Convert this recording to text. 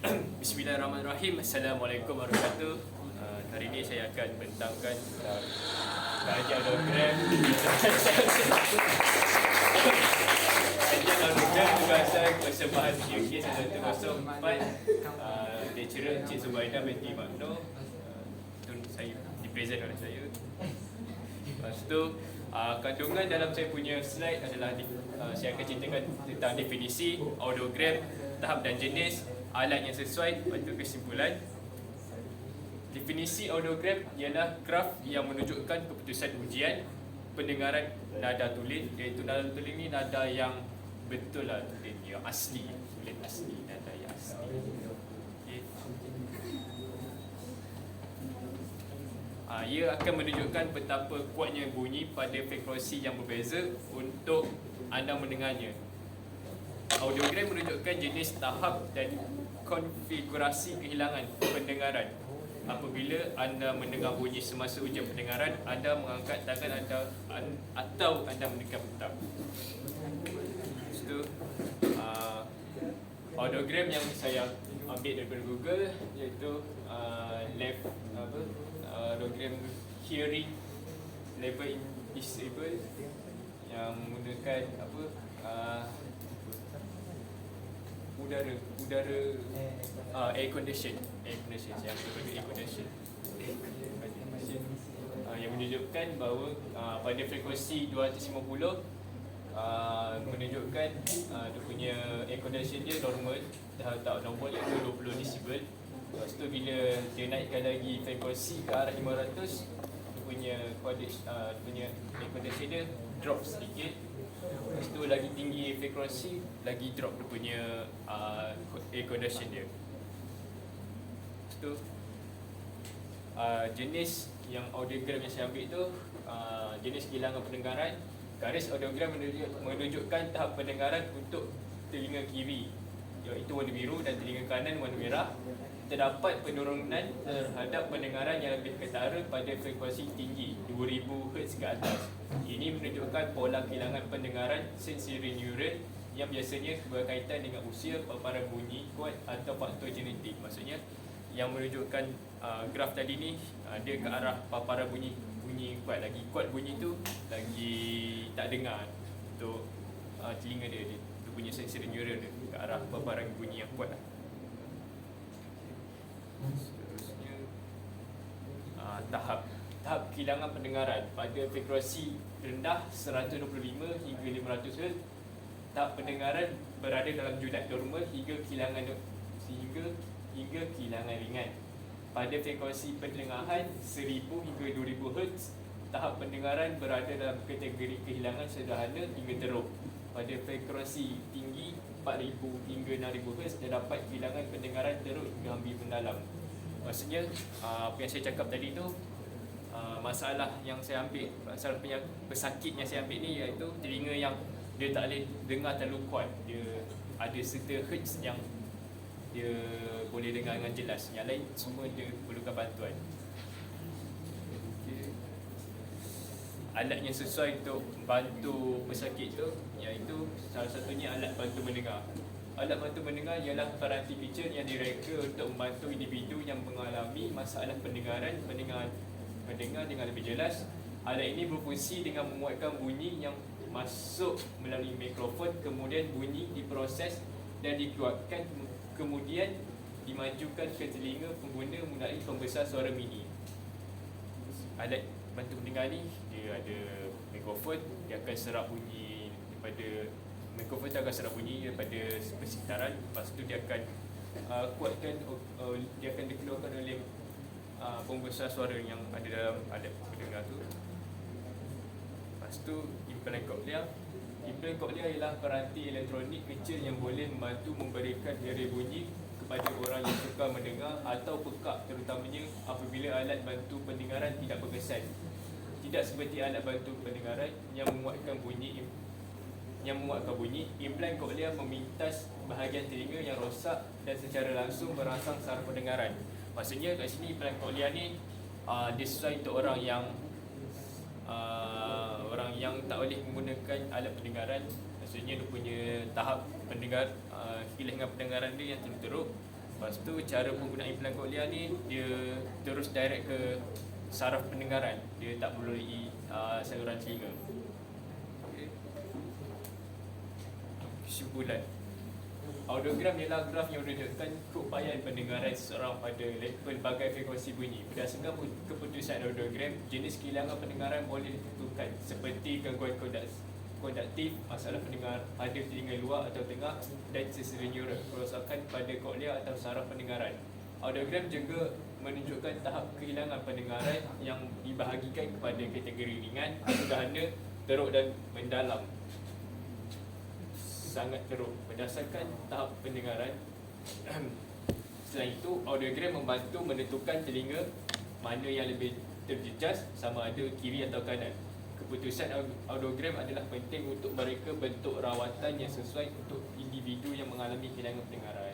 Bismillahirrahmanirrahim. Assalamualaikum warahmatullahi wabarakatuh. Uh, hari ini saya akan bentangkan tentang kajian hologram. kajian hologram tugasan persembahan UK 1104 uh, lecturer Encik Zubaida binti Makno. Uh, saya dipresent oleh saya. Lepas tu uh, kandungan dalam saya punya slide adalah di, uh, saya akan ceritakan tentang definisi, audiogram, tahap dan jenis, alat yang sesuai, tu kesimpulan. Definisi audiogram ialah graf yang menunjukkan keputusan ujian pendengaran nada tulis iaitu nada tulis ni nada yang betul lah tulis yang asli tulis asli nada yang asli okay. Ah, ia akan menunjukkan betapa kuatnya bunyi pada frekuensi yang berbeza untuk anda mendengarnya. Audiogram menunjukkan jenis tahap dan konfigurasi kehilangan pendengaran. Apabila anda mendengar bunyi semasa ujian pendengaran, anda mengangkat tangan anda an- atau anda menekan butang. Lepas tu, uh, audiogram yang saya ambil daripada Google iaitu uh, left apa uh, audiogram hearing level in disabled yang menggunakan apa uh, udara udara uh, air condition air condition yang daripada air condition. Uh, yang menunjukkan bahawa uh, pada frekuensi 250 uh, menunjukkan uh, dia punya air condition dia normal dah tak normal iaitu 20 decibel lepas tu bila dia naikkan lagi frekuensi ke arah 500 dia punya uh, dia punya air condition dia drop sedikit lepas tu lagi tinggi frekuensi lagi drop dia punya uh, air condition dia. Lepas tu uh, jenis yang audiogram yang saya ambil tu uh, jenis kehilangan pendengaran garis audiogram menunjuk, menunjukkan tahap pendengaran untuk telinga kiri. Iaitu warna biru dan telinga kanan warna merah terdapat penurunan terhadap pendengaran yang lebih ketara pada frekuensi tinggi 2000 Hz ke atas. Ini menunjukkan pola kehilangan pendengaran sensori neuron yang biasanya berkaitan dengan usia, paparan bunyi kuat atau faktor genetik. Maksudnya yang menunjukkan uh, graf tadi ni uh, dia ke arah paparan bunyi bunyi kuat lagi. Kuat bunyi tu lagi tak dengar untuk uh, telinga dia, dia dia punya sensori neuron dia ke arah paparan bunyi yang kuat lah. Seterusnya uh, tahap tahap kehilangan pendengaran pada frekuensi rendah 125 hingga 500 Hz tahap pendengaran berada dalam judat normal hingga kehilangan sehingga hingga kehilangan ringan. Pada frekuensi pendengaran 1000 hingga 2000 Hz, tahap pendengaran berada dalam kategori kehilangan sederhana hingga teruk. Pada frekuensi tinggi 4000 hingga 6000 Hz terdapat kehilangan pendengaran teruk hingga hampir mendalam. Maksudnya ah, apa yang saya cakap tadi tu ah, masalah yang saya ambil, masalah yang pesakit yang saya ambil ni iaitu telinga yang dia tak boleh dengar terlalu kuat. Dia ada serta hertz yang dia boleh dengar dengan jelas. Yang lain semua dia perlukan bantuan. Okay. Alat yang sesuai untuk bantu pesakit tu salah satunya alat bantu mendengar. Alat bantu mendengar ialah peranti feature yang direka untuk membantu individu yang mengalami masalah pendengaran mendengar mendengar dengan lebih jelas. Alat ini berfungsi dengan memuatkan bunyi yang masuk melalui mikrofon kemudian bunyi diproses dan dikeluarkan kemudian dimajukan ke telinga pengguna melalui pembesar suara mini. Alat bantu mendengar ni dia ada mikrofon, dia akan serap bunyi daripada mikrofon tu akan serap bunyi daripada persitaran, lepas tu dia akan uh, kuatkan uh, dia akan dikeluarkan oleh uh, pembesar suara yang ada dalam alat pendengar tu. Lepas tu implan cochlear Implan cochlear ialah peranti elektronik kecil yang boleh membantu memberikan daya bunyi kepada orang yang suka mendengar atau pekak terutamanya apabila alat bantu pendengaran tidak berkesan. Tidak seperti alat bantu pendengaran yang memuatkan bunyi yang memuatkan bunyi, implan cochlear memintas bahagian telinga yang rosak dan secara langsung merangsang saraf pendengaran. Maksudnya kat sini implan cochlear ni uh, dia sesuai untuk orang yang uh, orang yang tak boleh menggunakan alat pendengaran maksudnya dia punya tahap pendengar uh, kehilangan pendengaran dia yang teruk Lepas tu cara penggunaan implan kokliar ni dia terus direct ke saraf pendengaran. Dia tak melalui uh, saluran telinga. Kesimpulan. Audiogram ialah graf yang menunjukkan keupayaan pendengaran seseorang pada pelbagai frekuensi bunyi. Berdasarkan pu- keputusan audiogram, jenis kehilangan pendengaran boleh ditentukan seperti gangguan konduktif, masalah pendengar pada telinga luar atau tengah dan sesera neural, kerosakan pada koklia atau saraf pendengaran. Audiogram juga menunjukkan tahap kehilangan pendengaran yang dibahagikan kepada kategori ringan, sederhana, teruk dan mendalam sangat teruk berdasarkan tahap pendengaran. Selain itu, audiogram membantu menentukan telinga mana yang lebih terjejas sama ada kiri atau kanan. Keputusan au- audiogram adalah penting untuk mereka bentuk rawatan yang sesuai untuk individu yang mengalami kehilangan pendengaran.